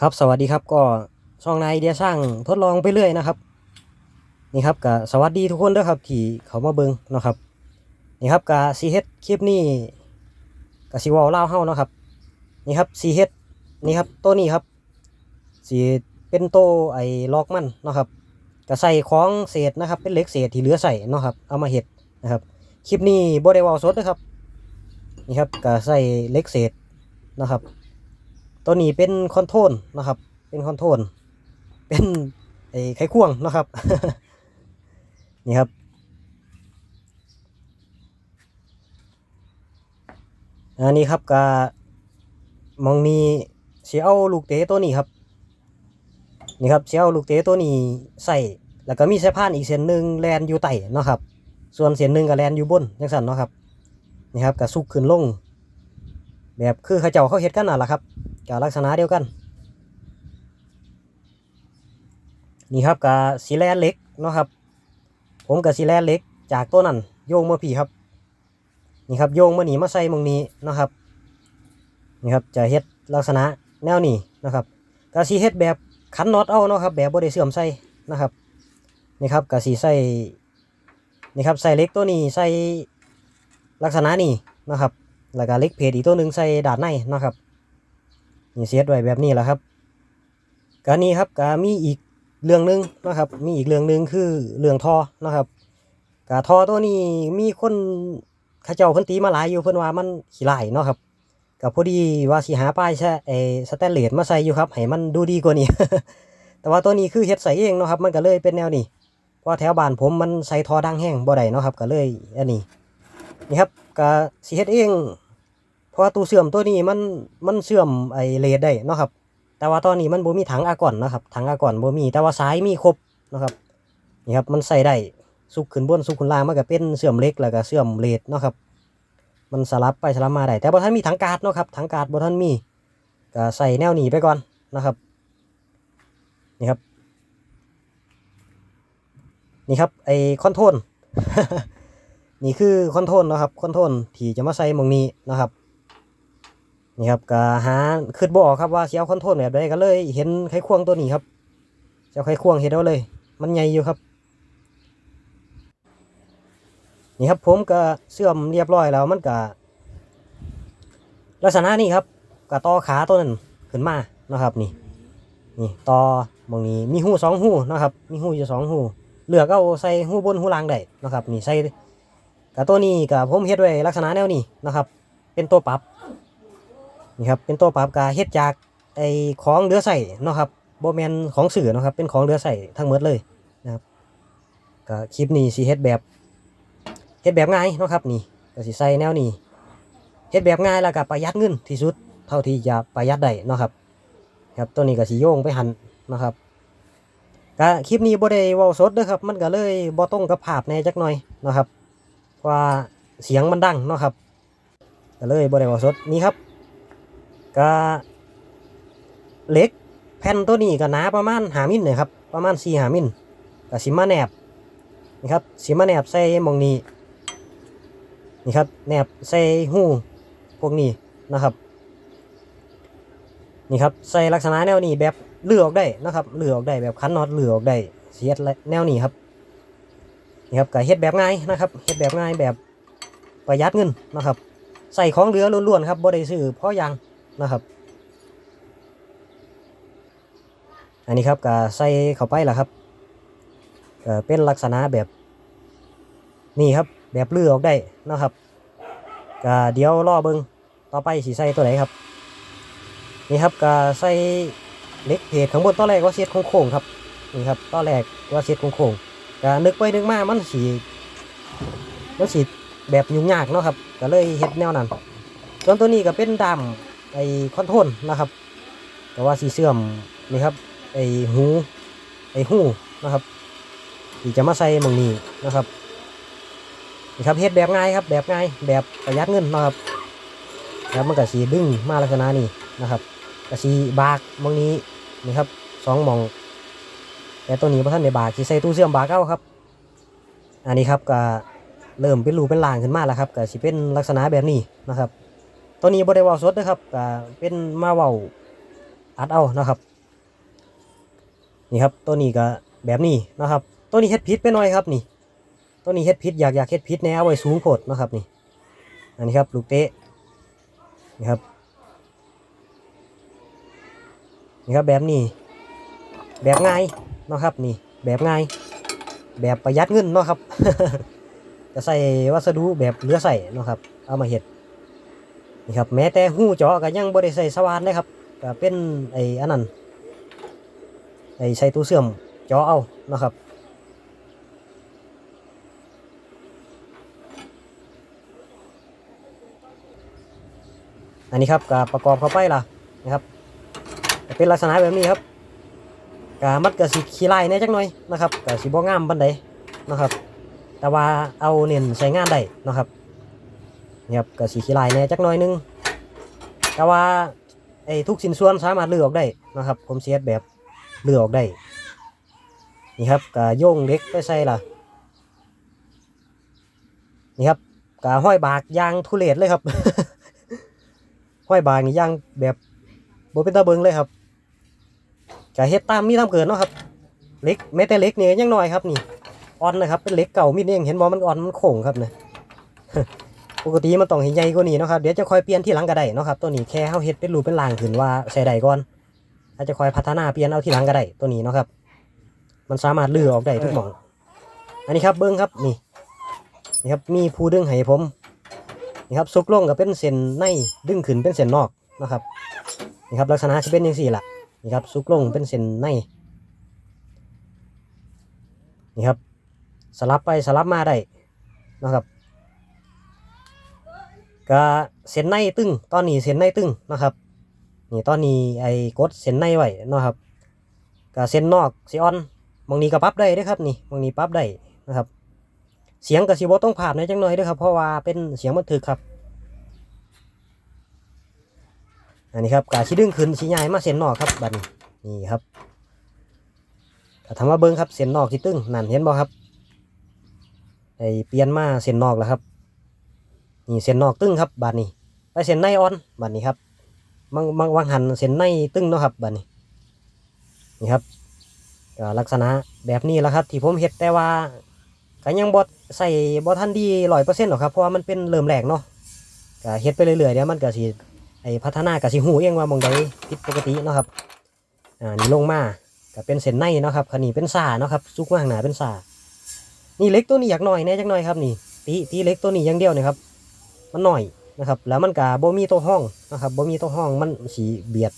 ครับสวัสดีครับก็ช่องนายไอเดียสร้างทดลองไปเรื่อยนะครับนี่ครับก็สวัสดีทุกคนด้วยครับที่เขามาเบิงนะครับนี่ครับก็ซีเฮดคลิปนี้ก็สิเว้าเล่าเฮ้านะครับนี่ครับซีเฮดนี่ครับตัวนี้ครับสีเป็นโตไอ้ล็อกมันนะครับก็ใส่ของเศษนะครับ เป็นเหล็กเศษที่เหลือใส่นะครับ เอามาเฮ็ดนะครับคลิปนี้บ่ได้เว้าสดนะครับนี่ครับก็ใส่เหล็กเศษนะครับ ตัวนี้เป็นคอนโทรลนะครับ เป็นคอนโทรลเป็นไอ้ไขควงนะครับ นี่ครับ อันนี้ครับกมองนี้เสียเอาลูกเต๋ตัวนี้ครับนี่ครับเสียเอาลูกเต๋ตัวนี้ใส่แล้วก็มีสายพานอีกเส้นหนึ่งแลนอยู่ใต้เนะครับ ส่วนเส้นหนึ่งก็แลนอยู่บนจังสันเนาะครับนี่ครับก็สุกขึ้นลง แบบคือเขาเจ้าเขาเฮ็ดกันน่ะล่ะครับ กับลักษณะเดียวกัน นี่ครับกับสีแลนเล็กเนาะครับ ผมกับสีแลนเล็ก จากตัวนั้นโยงมาผีครับ นี่ครับโยงมาหนีมาใส่มองนี้เนาะครับ นี่ครับจะเฮ็ดลักษณะแนวนี้นะครับกะสีเฮ็ดแบบขันน็อตเอาเนาะครับแบบบ่ได้เสื่อมใส่นะครับ นี่ครับกะสีใส่นี่ครับใส่เล็กตัวนี้ใส่ลักษณะนี้นะครับ แล้วก็เล็กเพจอีกตัวหนึ่งใส่ดานในนะครับ นี่เสียดไว้แบบนี้แหละครับกานี้ครับก็มีอีกเรื่องหนึงนะครับ มีอีกเรื่องหนึงคือเรื่องทอนะครับกาทอตัวนี้มีคนข้าเจ้าเพิ่นตีมาหลายอยู่เพิ่นว่ามันขี้ลายเนาะครับก็พอดีว่าสิหาป้ายใช่ไอ้สแตนเลสมาใส่อยู่ครับให้มันดูดีกว่านี้ แต่ว่าตัวนี้คือเฮ็ดใส่เองเนาะครับ มันก็เลยเป็นแนวนี้เพราะแถวบ้านผมมันใส่ทอดังแห้งบ่ได้เนาะครับก็เลยอันนี้นี่ครับก็สิเฮ็ดเอง เพราะว่าตู้เสื่อมตัวนี้มันมันเสื่อมไอเลดได้นะครับ แต่ว่าตอนนี้มันบ่มีถังอากอนนะครับถังอากอนบ่มีแต่ว่าสายมีครบนะครับนี่ครับมันใส่ได้สุกขึ้นบนสุกขึ้นล่างมันก็เป็นเสื่อมเล็กแล้วก็เสื่อมเลดนะครับ มันสลับไปสลับมาได้แต่บ่ทันมีถังกาดนะครับถังกาดบ่ทันมีก็ใส่แนวนี้ไปก่อนนะครับนี่ครับนี่ครับไอคอนโทรลนี่คือคอนโทรลนะครับคอนโทรลที่จะมาใส่มองนี้นะครับ นี่ครับก็หาขึ้นบออกครับว่าเสียวคอนโทรลแบบใดก็เลย เห็นไขควงตัวนี้ครับเจ้าไขควงเห็นเอาเลย มันใหญ่อยู่ครับนี่ครับผมก็เสื่อมเรียบร้อยแล้วมันก็ลักษณะนี้ครับก็ต่อขาตัวนั้นขึ้นมานะครับนี่นี่ต่อหมองนี้มีหูสองหูนะครับ มีหูอยู่สองหูเหลือกเอาใส่หูบนหูล่างได้นะครับ นี่ใส่กับตัวนี้กับผมเฮ็ดไว้ลักษณะแนวนี้นะครับ เป็นตัวปรับ นี่ครับเป็นตัวปรับกาเฮ็ดจากไอ้ของเหลือใส่เนาะครับบ่แมนของสื่อเนาะครับ เป็นของเหลือใส่ทั้งหมดเลยนะครับก็คลิปนี้สิเฮ็ดแบบเฮ็ดแบบง่ายเนาะครับนี่ก็สิใส่แนวนี้เฮ็ดแบบง่ายแล้วก็ประหยัดเงินที่สุดเท่าที่จะประหยัดได้เนาะครับครับตัวนี้ก็สิโยงไปหันเนาะครับก็คลิปนี้บ่ได้เว้าสดเด้อครับ มันก็เลยบ่ตรงกับภาพแน่จักหน่อยเนาะครับเพราะว่าเสียงมันดังเนาะครับก็เลยบ่ได้เว้าสดนี่ครับ ก็เล็กแผ่นตัวนี้ก็หนาประมาณหามิลเลยครับ ประมาณสี่หามิลก็สิมาแนบนี่ครับสิมาแนบใส่มองนี้นี่ครับแนบใส่หูพวกนี้นะครับนี่ครับใส่ลักษณะแนวนี้แบบเลือกออกได้นะครับเลือกออกได้แบบคันน็อตเลือกออกได้เสียดแนวนี้ครับนี่ครับก็เฮ็ดแบบง่ายนะครับเฮ็ดแบบง่ายแบบประหยัดเงินนะครับ ใส่ของเหลือล้วนๆครับบ่ได้ซื้อเพราะยัง นะครับ อันนี้ครับก็ใส่เข้าไปแล้วครับก็เป็นลักษณะแบบนี่ครับแบบเลือออกได้นะครับก็เดี๋ยวรอเบิงต่อไปสีใส่ตัวไหนครับ นี่ครับก็ใส่เล็กเพจข้างบนตอแรกว่าเสียดโค้งๆครับนี่ครับตอแรกว่าเสียดโค้งๆก็นึกไปนึกมามันสีมันสีแบบยุ่งยากเนาะครับก็เลยเฮ็ดแนวนั้นส่วนตัวนี้ก็เป็นดา ไอ้คอนโทรลนะครับ แต่ว่าสีเสื่อมนี่ครับไอ้หูไอ้หูนะครับที่จะมาใส่มองนี้นะครับนี่ครับเฮ็ดแบบง่ายครับแบบง่ายแบบประหยัดเงินนะครับแล้วมันก็สีดึงมาลักษณะนี้นะครับก็สีบากมองนี้นี่ครับสองมอง แต่ตัวนี้พระท่านในบากที่ใส่ตู้เสื่อมบากเก้าครับ อันนี้ครับก็เริ่มเป็นรูเป็นลางขึ้นมาแล้วครับก็สิเป็นลักษณะแบบนี้นะครับ ตัวนี้บริวาสดนะครับก็เป็นมาเว้าอัดเอานะครับ นี่ครับตัวนี้ก็แบบนี้นะครับ ตัวนี้เฮ็ดพิษไปหน่อยครับนี่ ตัวนี้เฮ็ดพิษอยากอยากเฮ็ดพิษแนวเอาไว้สูงโพดนะครับนี่ อันนี้ครับลูกเตะนี่ครับนี่ครับแบบนี้ แบบง่ายนะครับนี่แบบง่าย แบบประหยัดเงินนะครับจะใส่วัสดุแบบเหลือใส่นะครับ เอามาเฮ็ด นี่ครับแม้แต่หูเจาะก็ยังบ่ได้ใส่สว่านเลยครับก็เป็นไอ้อันนั้นไอ้ใส่ตู้เสื่อมเจาะเอานะครับอันนี้ครับก็ประกอบเข้าไปล่ะนะครับเป็นลักษณะแบบนี้ครับก็มัดก็สิขี้ไล่แหน่จักหน่อยนะครับก็สิบ่งามปานใดนะครับ แต่ว่าเอาเน้นใช้งานได้นะครับ นี่ครับก็สีขี้ลายแน่จักหน่อยหนึง แต่ว่าไอ้ทุกสินส่วนสามารถเลือกออกได้นะครับ ผมเสียแบบเลือกออกได้ นี่ครับก็โยงเล็กไปใส่ล่ะนี่ครับก็ห้อยบากยางทุเรศเลยครับ ห้อยบากนี่ยางแบบโบเป็นตาเบิงเลยครับก็เฮ็ดตามมีตามเกิดเนาะครับเล็กแม้แต่เล็กเนี่ยยังน้อยครับนี่อ่อนนะครับเป็นเล็กเก่ามีดเองเห็นบอมันอ่อนมันโค้งครับเนี่ย ปกติมันต้องเห็นใหญ่กว่านี้เนาะครับเดี๋ยวจะค่อยเปลี่ยนที่หลังก็ได้เนาะครับตัวนี้แค่เฮาเฮ็ดเป็นรูปเป็นรางขึ้นว่าใส่ได้ก่อนอาจจะค่อยพัฒนาเปลี่ยนเอาที่หลังก็ได้ตัวนี้เนาะครับ มันสามารถลื้อออกได้ทุกหม่อง อันนี้ครับเบิ้งครับนี่นี่ครับมีผู้ดึงให้ผมนี่ครับซุกลงก็เป็นเส้นในดึงขึ้นเป็นเส้นนอกนะครับนี่ครับลักษณะจะเป็นอย่างสี่ละนี่ครับซุกลงเป็นเส้นในนี่ครับสลับไปสลับมาได้นะครับ ก็เส้นในตึงตอนนี้เส้นในตึงนะครับนี่ตอนนี้ไอ้กดเส้นในไว้นะครับก็เส้นนอกสีอ่อนมองนี้ก็ปรับได้ด้อครับนี่มองนี้ปรับได้นะครับ เสียงกับสีบต้องผ่านในอยจังหน่อยด้อครับเพราะว่าเป็นเสียงบันทึกครับ อันนี้ครับกาชิดึงขึ้นสีใหญ่มาเส้นนอกครับบัดนี้นี่ครับถ้าทำมาเบิ้งครับเส้นนอกที่ตึงนั่นเห็นบ่ครับไอเปลี่ยนมาเส้นนอกแล้วครับ นี่เส้นนอกตึงครับบาดนี้ ไปเส้นในอ่อนบาดนี้ครับมังมังวางหันเส้นในตึงเนาะครับบาดนี้นี่ครับก็ลักษณะแบบนี้แหละครับ ที่ผมเฮ็ดแต่ว่าก็ยังบดใส่บทันดีร้อยเปอร์เซ็นต์หรอกครับเพราะว่ามันเป็นเริ่มแรกเนาะก็เฮ็ดไปเรื่อยๆเดี๋ยวมันก็สิไอพัฒนาก็สิหูเองว่ามองใดผิดปกติเนาะครับอ่านี่ลงมาก็เป็นเส้นในเนาะครับคันนี้เป็นสาเนาะครับซุกมาข้างหน้าเป็นสานี่เล็กตัวนี้อยากหน่อยแน่จักหน่อยครับนี่ตีตีเล็กตัวนี้อย่างเดียวเนี่ยครับ มันหน่อยนะครับ แล้วมันกาบ่มีตัวห้องนะครับบ่มีตัวห้องมันสีเบียด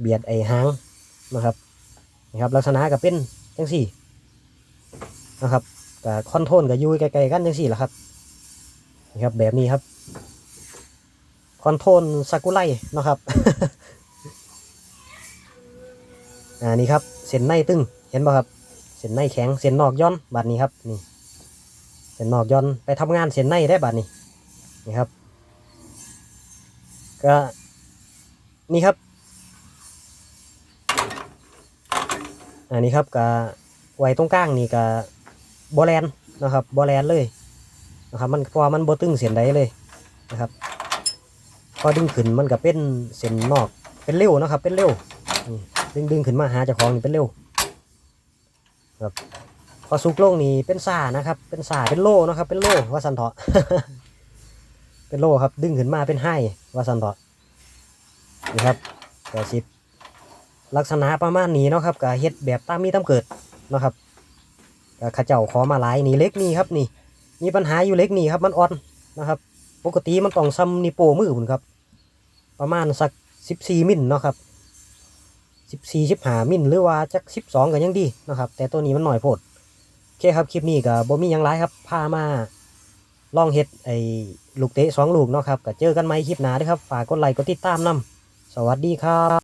เบียดไอ้หางนะครับนะครับ ลักษณะก็เป็นจังสี่นะครับกับคอนโทรลกับยูใกลๆกันจังสี่แหละครับนะครับแบบนี้ครับคอนโทรลซากุไลนะครับอ่านี่ครับเส้นในตึงเห็นป่ะครับเส้นในแข็งเส้นนอกย่อนบาดนี้ครับนี่เส้นนอกย่อนไปทำงานเส้นในได้บาดนี้ นี่ครับ ก็นี่ครับ อันนี้ครับก็ไว้ตรงกลางนี่ก็บอแลนนะครับบอแลนเลยนะครับ มันพราะว่ามันบตึงเส้นใดเลยนะครับพอดึงขึ้นมันก็เป็นเส้นนอกเป็นเร็วนะครับ เป็นเร็วดึงดึงขึ้นมาหาเจ้าของนี่เป็นเร็วกับพอสุกโลงนี่เป็นสานะครับ เป็นสาเป็นโล่นะครับ เป็นโล่ว่าสันเถาะ เป็นโลครับ ดึงขึ้นมาเป็นไห้ว่าสันเถาะนี่ครับก็สิบลักษณะประมาณนี้เนาะครับก็เฮ็ดแบบตามมีตามเกิดเนาะครับก็เข้าเจ้าขอมาหลายนี่เล็กนี่ครับนี่ มีปัญหาอยู่เล็กนี่ครับมันอ่อนนะครับ ปกติมันต้องซ้ำนี่โปมือผมครับ ประมาณสักสิบสี่มิลเนาะครับสิบสี่สิบห้ามิลหรือว่าจักสิบสองก็ยังดีนะครับ แต่ตัวนี้มันหน่อยโพดโอเคครับคลิปนี้ก็บ่มียังไรครับพามาลองเฮ็ดไอ ลูกเตะสองลูกเนาะครับก็เจอกันใหม่คลิปหน้าเด้วยครับ ฝากกดไลค์กดติดตามนำสวัสดีครับ